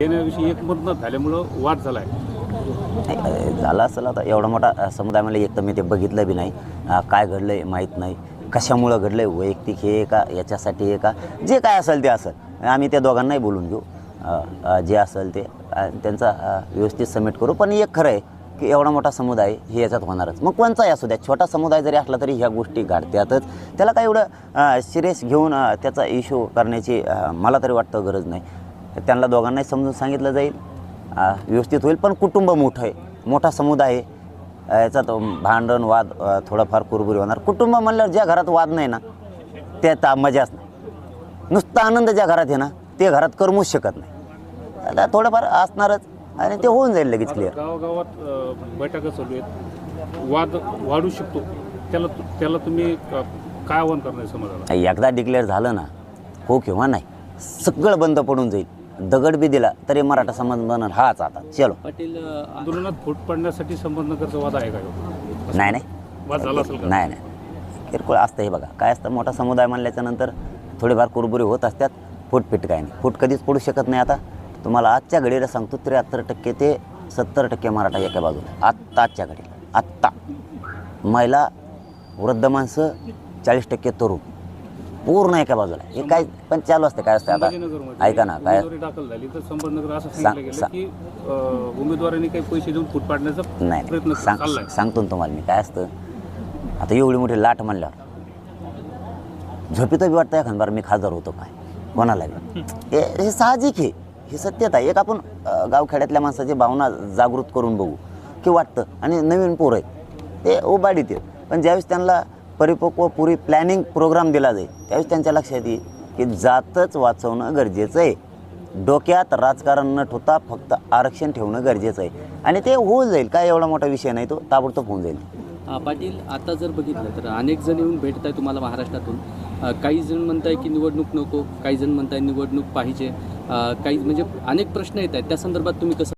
देण्याविषयी एकमत न झाल्यामुळं वाद झाला आहे झाला झालं असेल आता एवढा मोठा समुदाय मला एक तर मी ते बघितलं बी नाही. काय घडलं आहे माहीत नाही. कशामुळं घडलं आहे वैयक्तिक हे का? याच्यासाठी हे का? जे काय असेल ते असेल. आम्ही त्या दोघांनाही बोलून घेऊ. जे असेल ते. त्यांचा व्यवस्थित सबमिट करू. पण एक खरं आहे की एवढा मोठा समुदाय हे याच्यात होणारच. मग कोणचाही असू द्या. छोटा समुदाय जरी असला तरी ह्या गोष्टी घडत्यातच त्याला काय एवढं सिरियस घेऊन त्याचा इश्यू करण्याची मला तरी वाटतं गरज नाही. त्यांना दोघांनाही समजून सांगितलं जाईल. व्यवस्थित होईल पण कुटुंब मोठं आहे. मोठा समुदाय आहे. याच्यात भांडण वाद थोडंफार कुरबुरी होणार. कुटुंब म्हणल्यावर ज्या घरात वाद नाही ना त्यात मजाच नाही नुसता आनंद ज्या घरात आहे ना ते घरात करमूच शकत नाही. आता थोडंफार असणारच आणि ते होऊन जाईल लगेच क्लिअर गावागावात बैठका चालू आहेत. वाद वाढू शकतो. त्याला त्याला तुम्ही काय आव्हान करणार आहे समाजाला? एकदा डिक्लेअर झालं ना हो किंवा नाही सगळं बंद पडून जाईल. दगड बी दिला तरी मराठा समाज म्हणणार हाच आता चलो. पाटील आंदोलनात फूट पडण्यासाठी संबंधकरचा वाद आहे का ह्यो? नाही नाही. वाद झाला असेल का? नाही नाही. किरकोळ असतं हे बघा. काय असतं मोठा समुदाय म्हणल्याच्या नंतर थोडेफार कुरबुरी होत असतात फूटपीट काय नाही. फूट कधीच पडू शकत नाही आता. तुम्हाला आजच्या घडीला सांगतो त्र्याहत्तर टक्के ते सत्तर टक्के मराठा एका बाजूला. आत्ता आजच्या घडीला. आत्ता. महिला वृद्ध माणसं चाळीस टक्के तरुण. पूर्ण एका बाजूला हे काय पण चालू असते काय असतं आता? ऐका ना काय? दाखल झाली तर संभाजीनगर असं सांग- सांगितलं गेलं सांग. की अ, उमेदवारांनी काही पैसे देऊन फूट पाडण्याचा नाही प्रयत्न नाही. सांग चाललाय. सांगतो ना तुम्हाला मी काय असतं? आता एवढी मोठी लाट म्हणल्यावर. झोपेत बी वाटतं एखाद बार मी खासदार होतो काय? कोणाला बी? हे हे साहजिक आहे. ही सत्यता आहे. एक आपण अं, गावखेड्यातल्या माणसाची भावना जागृत करून बघू. की वाटतं. आणि नवीन पोरं आहेत ते उबाडीत आहेत. पण ज्यावेळेस त्यांना परिपक्व पुरी प्लॅनिंग प्रोग्राम दिला जाईल. त्यावेळेस त्यांच्या लक्षात येईल की जातच वाचवणं गरजेचं आहे. डोक्यात राजकारण न ठेवता फक्त आरक्षण ठेवणं गरजेचं आहे. आणि ते होऊन जाईल. काय एवढा मोठा विषय नाही तो ताबडतोब होऊन जाईल. पाटील आता जर बघितलं तर अनेक जण येऊन भेटत आहे तुम्हाला महाराष्ट्रातून. काही जण म्हणत आहे की निवडणूक नको काही जण आहे निवडणूक पाहिजे. काही म्हणजे अनेक प्रश्न येत आहेत. त्या संदर्भात तुम्ही कसं